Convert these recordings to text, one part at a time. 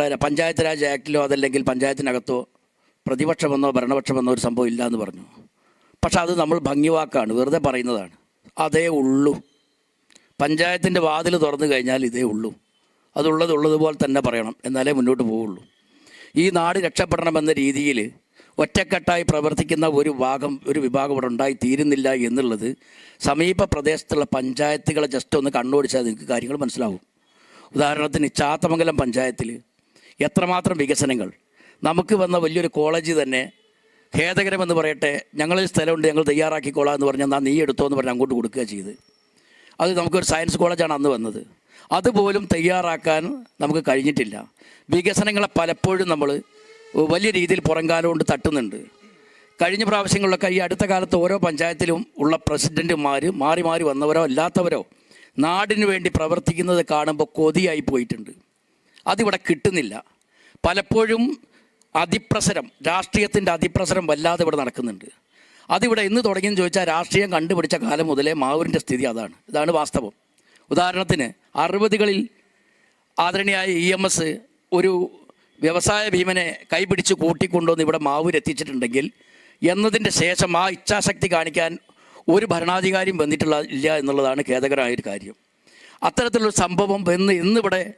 നമ്മുടെ പഞ്ചായത്ത് രാജ് ആക്ടിലോ അതല്ലെങ്കിൽ പഞ്ചായത്തിനകത്തോ പ്രതിപക്ഷമെന്നോ ഭരണപക്ഷമെന്നോ ഒരു സംഭവം ഇല്ല എന്ന് പറഞ്ഞു. പക്ഷെ അത് നമ്മൾ ഭംഗിവാക്കാണ് വെറുതെ പറയുന്നതാണ്. അതേ ഉള്ളൂ. പഞ്ചായത്തിന്റെ വാതിൽ തുറന്നു കഴിഞ്ഞാൽ ഇതേ ഉള്ളൂ. അതുള്ളത് ഉള്ളതുപോലെ തന്നെ പറയണം എന്നാലേ മുന്നോട്ട് പോവുള്ളൂ. ഈ നാട് രക്ഷപ്പെടണമെന്ന രീതിയിൽ ഒറ്റക്കെട്ടായി പ്രവർത്തിക്കുന്ന ഒരു ഭാഗം ഒരു വിഭാഗം ഇവിടെ ഉണ്ടായി തീരുന്നില്ല എന്നുള്ളത് സമീപ പ്രദേശത്തുള്ള പഞ്ചായത്തുകളെ ജസ്റ്റ് ഒന്ന് കണ്ണോടിച്ചാൽ നിങ്ങൾക്ക് കാര്യങ്ങൾ മനസ്സിലാവും. ഉദാഹരണത്തിന് ചാത്തമംഗലം പഞ്ചായത്തിൽ എത്രമാത്രം വികസനങ്ങൾ. നമുക്ക് വന്ന വലിയൊരു കോളേജ് തന്നെ ഖേദകരമെന്ന് പറയട്ടെ ഞങ്ങളിൽ സ്ഥലമുണ്ട് ഞങ്ങൾ തയ്യാറാക്കിക്കോളാം എന്ന് പറഞ്ഞാൽ നാ നീ എടുത്തോ എന്ന് പറഞ്ഞ് അങ്ങോട്ട് കൊടുക്കുക ചെയ്ത് അത് നമുക്കൊരു സയൻസ് കോളേജാണ് അന്ന് വന്നത്. അതുപോലും തയ്യാറാക്കാൻ നമുക്ക് കഴിഞ്ഞിട്ടില്ല. വികസനങ്ങളെ പലപ്പോഴും നമ്മൾ വലിയ രീതിയിൽ പുറംകാലം കൊണ്ട് തട്ടുന്നുണ്ട്. കഴിഞ്ഞ പ്രാവശ്യങ്ങളിലൊക്കെ ഈ അടുത്ത കാലത്ത് ഓരോ പഞ്ചായത്തിലും ഉള്ള പ്രസിഡന്റുമാർ മാറി മാറി വന്നവരോ അല്ലാത്തവരോ നാടിനു വേണ്ടി പ്രവർത്തിക്കുന്നത് കാണുമ്പോൾ കൊതിയായി പോയിട്ടുണ്ട്. അതിവിടെ കിട്ടുന്നില്ല. പലപ്പോഴും അതിപ്രസരം രാഷ്ട്രീയത്തിന്റെ അതിപ്രസരം വല്ലാതെ ഇവിടെ നടക്കുന്നുണ്ട്. അതിവിടെ എന്ന് തുടങ്ങിയെന്ന് ചോദിച്ചാൽ രാഷ്ട്രീയം കണ്ടുപിടിച്ച കാലം മുതലേ മാവൂരിന്റെ സ്ഥിതി അതാണ്. ഇതാണ് വാസ്തവം. ഉദാഹരണത്തിന് അറുപതുകളിൽ ആദരണീയായ ഇ എം എസ് ഒരു വ്യവസായ ഭീമനെ കൈപിടിച്ച് കൂട്ടിക്കൊണ്ടുവന്ന് ഇവിടെ മാവൂർ എത്തിച്ചിട്ടുണ്ടെങ്കിൽ എന്നതിന്റെ ശേഷം ആ ഇച്ഛാശക്തി കാണിക്കാൻ ഒരു ഭരണാധികാരിയും വന്നിട്ടുള്ള ഇല്ല എന്നുള്ളതാണ് ഖേദകരമായൊരു കാര്യം. അത്തരത്തിലുള്ള സംഭവം വന്ന് ഇന്നിവിടെ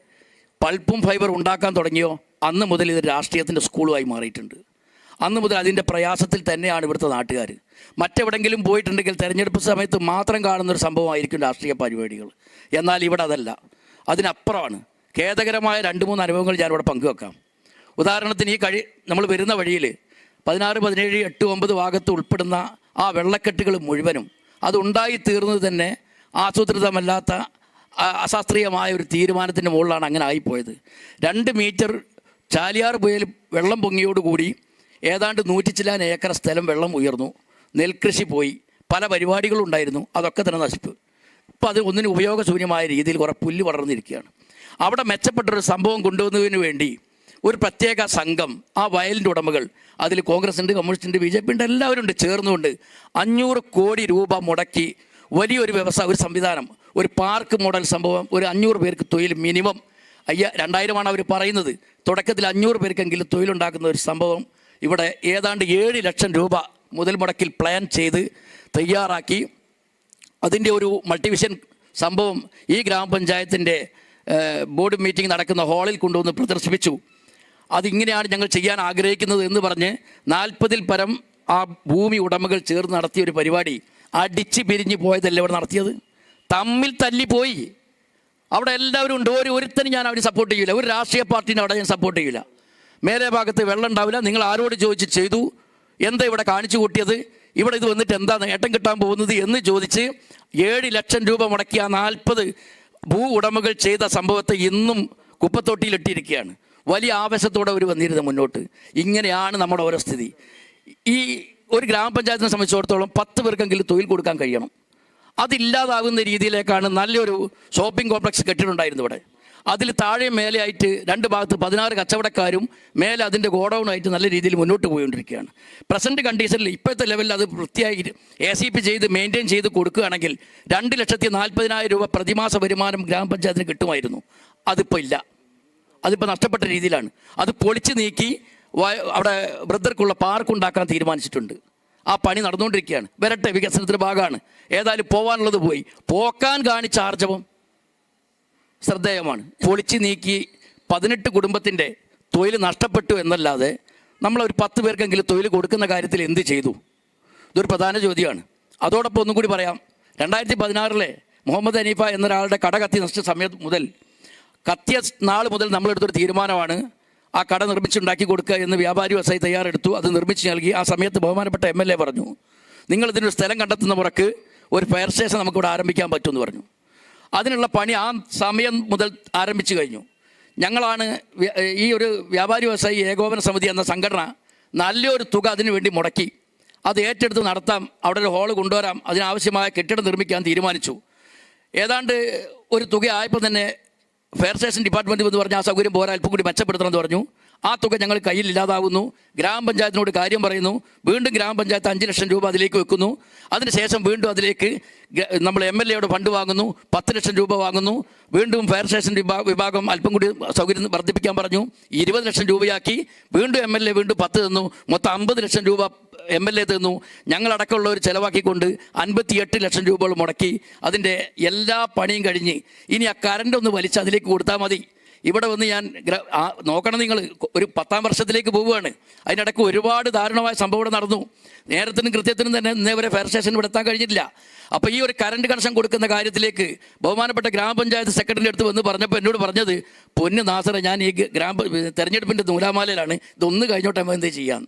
പൾപ്പും ഫൈബർ ഉണ്ടാക്കാൻ തുടങ്ങിയോ? അന്ന് മുതൽ ഇത് രാഷ്ട്രീയത്തിന്റെ സ്കൂളുമായി മാറിയിട്ടുണ്ട്. അന്ന് മുതൽ അതിന്റെ പ്രയാസത്തിൽ തന്നെയാണ് ഇവിടുത്തെ നാട്ടുകാർ മറ്റെവിടെങ്കിലും പോയിട്ടുണ്ടെങ്കിൽ തെരഞ്ഞെടുപ്പ് സമയത്ത് മാത്രം കാണുന്നൊരു സംഭവമായിരിക്കും രാഷ്ട്രീയ പരിപാടികൾ. എന്നാൽ ഇവിടെ അതല്ല. അതിനപ്പുറമാണ്. ഖേദകരമായ രണ്ട് മൂന്ന് അനുഭവങ്ങൾ ഞാനിവിടെ പങ്കുവെക്കാം. ഉദാഹരണത്തിന് ഈ കഴി നമ്മൾ വരുന്ന വഴിയിൽ പതിനാറ് പതിനേഴ് എട്ട് ഒമ്പത് ഭാഗത്ത് ഉൾപ്പെടുന്ന ആ വെള്ളക്കെട്ടുകൾ മുഴുവനും അതുണ്ടായി തീർന്നത് തന്നെ ആസൂത്രിതമല്ലാത്ത അശാസ്ത്രീയമായ ഒരു തീരുമാനത്തിന്റെ മുകളിലാണ് അങ്ങനെ ആയിപ്പോയത്. രണ്ട് മീറ്റർ ചാലിയാർ പുയൽ വെള്ളം പൊങ്ങിയോടുകൂടി ഏതാണ്ട് നൂറ്റിച്ചില്ലാൻ ഏക്കർ സ്ഥലം വെള്ളം ഉയർന്നു. നെൽകൃഷി പോയി. പല പരിപാടികളും ഉണ്ടായിരുന്നു. അതൊക്കെ തന്നെ നശിപ്പ്. ഇപ്പം അത് ഒന്നിന് ഉപയോഗശൂന്യമായ രീതിയിൽ കുറേ പുല്ല് വളർന്നിരിക്കുകയാണ്. അവിടെ മെച്ചപ്പെട്ടൊരു സംഭവം കൊണ്ടുവന്നതിന് വേണ്ടി ഒരു പ്രത്യേക സംഘം ആ വയലിന്റെ ഉടമകൾ അതിൽ കോൺഗ്രസ് ഉണ്ട് കമ്മ്യൂണിസ്റ്റ് ഉണ്ട് ബി ജെ പി ഉണ്ട് എല്ലാവരും ഉണ്ട് ചേർന്നുകൊണ്ട് അഞ്ഞൂറ് കോടി രൂപ മുടക്കി വലിയൊരു വ്യവസായ ഒരു സംവിധാനം ഒരു പാർക്ക് മോഡൽ സംഭവം ഒരു അഞ്ഞൂറ് പേർക്ക് തൊഴിൽ മിനിമം. അയ്യ രണ്ടായിരമാണ് അവർ പറയുന്നത്. തുടക്കത്തിൽ അഞ്ഞൂറ് പേർക്കെങ്കിലും തൊഴിലുണ്ടാക്കുന്ന ഒരു സംഭവം. ഇവിടെ ഏതാണ്ട് ഏഴ് ലക്ഷം രൂപ മുതൽ മുടക്കിൽ പ്ലാൻ ചെയ്ത് തയ്യാറാക്കി. അതിന്റെ ഒരു മൾട്ടിവിഷൻ സംഭവം ഈ ഗ്രാമപഞ്ചായത്തിന്റെ ബോർഡ് മീറ്റിംഗ് നടക്കുന്ന ഹാളിൽ കൊണ്ടുവന്ന് പ്രദർശിപ്പിച്ചു. അതിങ്ങനെയാണ് ഞങ്ങൾ ചെയ്യാൻ ആഗ്രഹിക്കുന്നത് എന്ന് പറഞ്ഞ് നാൽപ്പതിൽ പരം ആ ഭൂമി ഉടമകൾ ചേർന്ന് നടത്തിയ ഒരു പരിപാടി. അടിച്ച് പിരിഞ്ഞ് പോയതല്ലേ ഇവിടെ നടത്തിയത്? തമ്മിൽ തല്ലിപ്പോയി. അവിടെ എല്ലാവരും ഉണ്ട്. ഒരു ഒരുത്തനും ഞാൻ അവന് സപ്പോർട്ട് ചെയ്യില്ല ഒരു രാഷ്ട്രീയ പാർട്ടീനെ അവിടെ ഞാൻ സപ്പോർട്ട് ചെയ്യില്ല മേലെ ഭാഗത്ത് വെള്ളം ഉണ്ടാവില്ല. നിങ്ങൾ ആരോട് ചോദിച്ച് ചെയ്തു? എന്താ ഇവിടെ കാണിച്ചു കൂട്ടിയത്? ഇവിടെ ഇത് വന്നിട്ട് എന്താ നേട്ടം കിട്ടാൻ പോകുന്നത് എന്ന് ചോദിച്ച് ഏഴ് ലക്ഷം രൂപ മുടക്കിയ നാൽപ്പത് ഭൂ ഉടമകൾ ചെയ്ത സംഭവത്തെ ഇന്നും കുപ്പത്തൊട്ടിയിലിട്ടിരിക്കുകയാണ് വലിയ ആവേശത്തോടെ അവർ വന്നിരുന്നത് മുന്നോട്ട്. ഇങ്ങനെയാണ് നമ്മുടെ ഓരോ സ്ഥിതി. ഈ ഒരു ഗ്രാമപഞ്ചായത്തിനെ സംബന്ധിച്ചിടത്തോളം പത്ത് പേർക്കെങ്കിലും തൊഴിൽ കൊടുക്കാൻ കഴിയണം. അതില്ലാതാകുന്ന രീതിയിലേക്കാണ് നല്ലൊരു ഷോപ്പിംഗ് കോംപ്ലക്സ് കെട്ടിട്ടുണ്ടായിരുന്നു ഇവിടെ. അതിൽ താഴെ മേലെയായിട്ട് രണ്ട് ഭാഗത്ത് പതിനാറ് കച്ചവടക്കാരും മേലെ അതിന്റെ ഗോഡൗണായിട്ട് നല്ല രീതിയിൽ മുന്നോട്ട് പോയിക്കൊണ്ടിരിക്കുകയാണ്. പ്രസന്റ് കണ്ടീഷനിൽ ഇപ്പോഴത്തെ ലെവലിൽ അത് വൃത്തിയായി എ സി പി ചെയ്ത് മെയിന്റെയിൻ ചെയ്ത് കൊടുക്കുകയാണെങ്കിൽ രണ്ട് ലക്ഷത്തി നാൽപ്പതിനായിരം രൂപ പ്രതിമാസ വരുമാനം ഗ്രാമപഞ്ചായത്തിന് കിട്ടുമായിരുന്നു. അതിപ്പോൾ ഇല്ല. അതിപ്പോൾ നഷ്ടപ്പെട്ട രീതിയിലാണ്. അത് പൊളിച്ച് നീക്കി അവിടെ വൃദ്ധർക്കുള്ള പാർക്ക് ഉണ്ടാക്കാൻ തീരുമാനിച്ചിട്ടുണ്ട്. ആ പണി നടന്നുകൊണ്ടിരിക്കുകയാണ്. വരട്ടെ വികസനത്തിന്റെ ഭാഗമാണ്. ഏതായാലും പോകാനുള്ളത് പോയി. പോക്കാൻ കാണിച്ച ആർജവം ശ്രദ്ധേയമാണ്. പൊളിച്ച് നീക്കി പതിനെട്ട് കുടുംബത്തിന്റെ തൊഴിൽ നഷ്ടപ്പെട്ടു എന്നല്ലാതെ നമ്മൾ ഒരു പത്ത് പേർക്കെങ്കിലും തൊഴിൽ കൊടുക്കുന്ന കാര്യത്തിൽ എന്ത് ചെയ്തു? ഇതൊരു പ്രധാന ചോദ്യമാണ്. അതോടൊപ്പം ഒന്നും കൂടി പറയാം. രണ്ടായിരത്തി പതിനാറിലെ മുഹമ്മദ് ഹനീഫ എന്നൊരാളുടെ കട കത്തി നശിച്ച സമയം മുതൽ കത്തിയ നാൾ മുതൽ നമ്മളെടുത്തൊരു തീരുമാനമാണ് ആ കട നിർമ്മിച്ചുണ്ടാക്കി കൊടുക്കുക എന്ന് വ്യാപാരി വസായി തയ്യാറെടുത്തു. അത് നിർമ്മിച്ച് നൽകി. ആ സമയത്ത് ബഹുമാനപ്പെട്ട എം എൽ എ പറഞ്ഞു നിങ്ങൾ ഇതിനൊരു സ്ഥലം കണ്ടെത്തുന്ന പുറക്ക് ഒരു ഫയർ സ്റ്റേഷൻ നമുക്കിവിടെ ആരംഭിക്കാൻ പറ്റുമെന്ന് പറഞ്ഞു. അതിനുള്ള പണി ആ സമയം മുതൽ ആരംഭിച്ചു കഴിഞ്ഞു. ഞങ്ങളാണ് ഈ ഒരു വ്യാപാരി വ്യവസായി ഏകോപന സമിതി എന്ന സംഘടന നല്ലൊരു തുക അതിനു വേണ്ടി മുടക്കി. അത് ഏറ്റെടുത്ത് നടത്താം. അവിടെ ഒരു ഹോൾ കൊണ്ടുവരാം. അതിനാവശ്യമായ കെട്ടിടം നിർമ്മിക്കാൻ തീരുമാനിച്ചു. ഏതാണ്ട് ഒരു തുക ആയപ്പോൾ തന്നെ ഫയർ സ്റ്റേഷൻ ഡിപ്പാർട്ട്മെന്റ് എന്ന് പറഞ്ഞ ആ സൗകര്യം പോരാ അല്പം കൂടി മെച്ചപ്പെടുത്തണം എന്ന് പറഞ്ഞു. ആ തുക ഞങ്ങൾ കയ്യിൽ ഇല്ലാതാവുന്നു. ഗ്രാമപഞ്ചായത്തിനോട് കാര്യം പറയുന്നു. വീണ്ടും ഗ്രാമപഞ്ചായത്ത് അഞ്ച് ലക്ഷം രൂപ അതിലേക്ക് വെക്കുന്നു. അതിനുശേഷം വീണ്ടും അതിലേക്ക് നമ്മൾ എം എൽ എയുടെ ഫണ്ട് വാങ്ങുന്നു. പത്ത് ലക്ഷം രൂപ വാങ്ങുന്നു. വീണ്ടും ഫയർ സ്റ്റേഷൻ വിഭാഗം വിഭാഗം അല്പം കൂടി സൗകര്യം വർദ്ധിപ്പിക്കാൻ പറഞ്ഞു. ഇരുപത് ലക്ഷം രൂപയാക്കി. വീണ്ടും എം എൽ എ വീണ്ടും പത്ത് തന്നു. മൊത്തം അമ്പത് ലക്ഷം രൂപ എം എൽ എ തന്നു. ഞങ്ങളടക്കമുള്ളവർ ചിലവാക്കിക്കൊണ്ട് അൻപത്തിയെട്ട് ലക്ഷം രൂപകൾ മുടക്കി. അതിന്റെ എല്ലാ പണിയും കഴിഞ്ഞ് ഇനി ആ കറണ്ട് ഒന്ന് വലിച്ച് അതിലേക്ക് കൊടുത്താൽ മതി. ഇവിടെ വന്ന് ഞാൻ നോക്കണം നിങ്ങൾ. ഒരു പത്താം വർഷത്തിലേക്ക് പോവുകയാണ്. അതിനിടയ്ക്ക് ഒരുപാട് ദാരുണമായ സംഭവം ഇവിടെ നടന്നു. നേരത്തിനും കൃത്യത്തിനും തന്നെ ഇന്നേ വരെ ഫയർ സ്റ്റേഷൻ ഇവിടെ എത്താൻ കഴിഞ്ഞിട്ടില്ല. അപ്പോൾ ഈ ഒരു കറണ്ട് കണക്ഷൻ കൊടുക്കുന്ന കാര്യത്തിലേക്ക് ബഹുമാനപ്പെട്ട ഗ്രാമപഞ്ചായത്ത് സെക്രട്ടറിന്റെ അടുത്ത് വന്ന് പറഞ്ഞപ്പോൾ എന്നോട് പറഞ്ഞത് പൊന്ന് നാസറെ ഞാൻ ഈ ഗ്രാമ തെരഞ്ഞെടുപ്പിന്റെ നൂലാമാലയിലാണ്. ഇതൊന്ന് കഴിഞ്ഞോട്ടെ എന്ത് ചെയ്യാം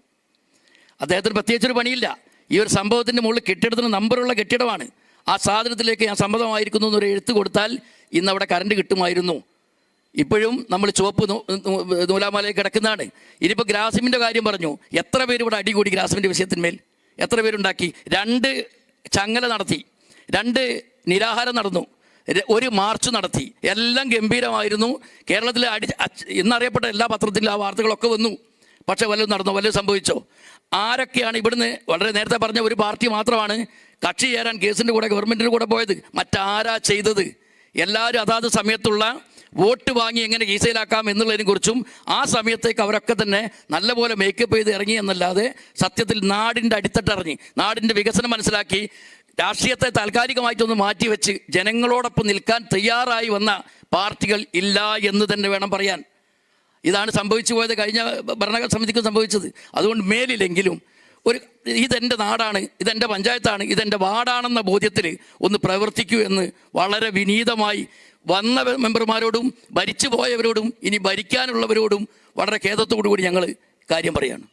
അദ്ദേഹത്തിന് പ്രത്യേകിച്ചൊരു പണിയില്ല. ഈ ഒരു സംഭവത്തിന്റെ മുകളിൽ കെട്ടിടത്തിന് നമ്പറുള്ള കെട്ടിടമാണ്. ആ സാധനത്തിലേക്ക് ഞാൻ സമ്മതമായിരിക്കുന്നു എന്നൊരു എഴുത്ത് കൊടുത്താൽ ഇന്ന് അവിടെ കറണ്ട് കിട്ടുമായിരുന്നു. ഇപ്പോഴും നമ്മൾ ചുവപ്പ് നൂലാമാലയിൽ കിടക്കുന്നതാണ്. ഇനിയിപ്പോൾ ഗ്രാസിമിന്റെ കാര്യം പറഞ്ഞു. എത്ര പേര് ഇവിടെ അടികൂടി ഗ്രാസിമിന്റെ വിഷയത്തിന്മേൽ? എത്ര പേരുണ്ടാക്കി? രണ്ട് ചങ്ങല നടത്തി. രണ്ട് നിരാഹാരം നടന്നു. ഒരു മാർച്ച് നടത്തി. എല്ലാം ഗംഭീരമായിരുന്നു. കേരളത്തിലെ അടി ഇന്നറിയപ്പെട്ട എല്ലാ പത്രത്തിലും ആ വാർത്തകളൊക്കെ വന്നു. പക്ഷേ വല്ലതും നടന്നു? വല്ലതും സംഭവിച്ചോ? ആരൊക്കെയാണ് ഇവിടുന്ന്? വളരെ നേരത്തെ പറഞ്ഞ ഒരു പാർട്ടി മാത്രമാണ് കക്ഷി ചേരാൻ കേസിന്റെ കൂടെ ഗവൺമെന്റിന്റെ കൂടെ പോയത്. മറ്റാരാ ചെയ്തത്? എല്ലാവരും അതാത് സമയത്തുള്ള വോട്ട് വാങ്ങി എങ്ങനെ കീസയിലാക്കാം എന്നുള്ളതിനെ കുറിച്ചും ആ സമയത്തേക്ക് അവരൊക്കെ തന്നെ നല്ലപോലെ മേക്കപ്പ് ചെയ്ത് ഇറങ്ങി എന്നല്ലാതെ സത്യത്തിൽ നാടിന്റെ അടിത്തട്ടറിഞ്ഞ് നാടിന്റെ വികസനം മനസ്സിലാക്കി രാഷ്ട്രീയത്തെ താൽക്കാലികമായിട്ടൊന്ന് മാറ്റിവെച്ച് ജനങ്ങളോടൊപ്പം നിൽക്കാൻ തയ്യാറായി വന്ന പാർട്ടികൾ ഇല്ല എന്ന് തന്നെ വേണം പറയാൻ. ഇതാണ് സംഭവിച്ചു പോയത് കഴിഞ്ഞ ഭരണ സമിതിക്കും സംഭവിച്ചത്. അതുകൊണ്ട് മേലിലെങ്കിലും ഒരു ഇതെന്റെ നാടാണ് ഇതെന്റെ പഞ്ചായത്താണ് ഇതെന്റെ വാർഡാണെന്ന ബോധ്യത്തിൽ ഒന്ന് പ്രവർത്തിക്കൂ എന്ന് വളരെ വിനീതമായി വന്ന മെമ്പർമാരോടും ഭരിച്ചു പോയവരോടും ഇനി ഭരിക്കാനുള്ളവരോടും വളരെ ഖേദത്തോടു കൂടി ഞങ്ങൾ കാര്യം പറയാണ്.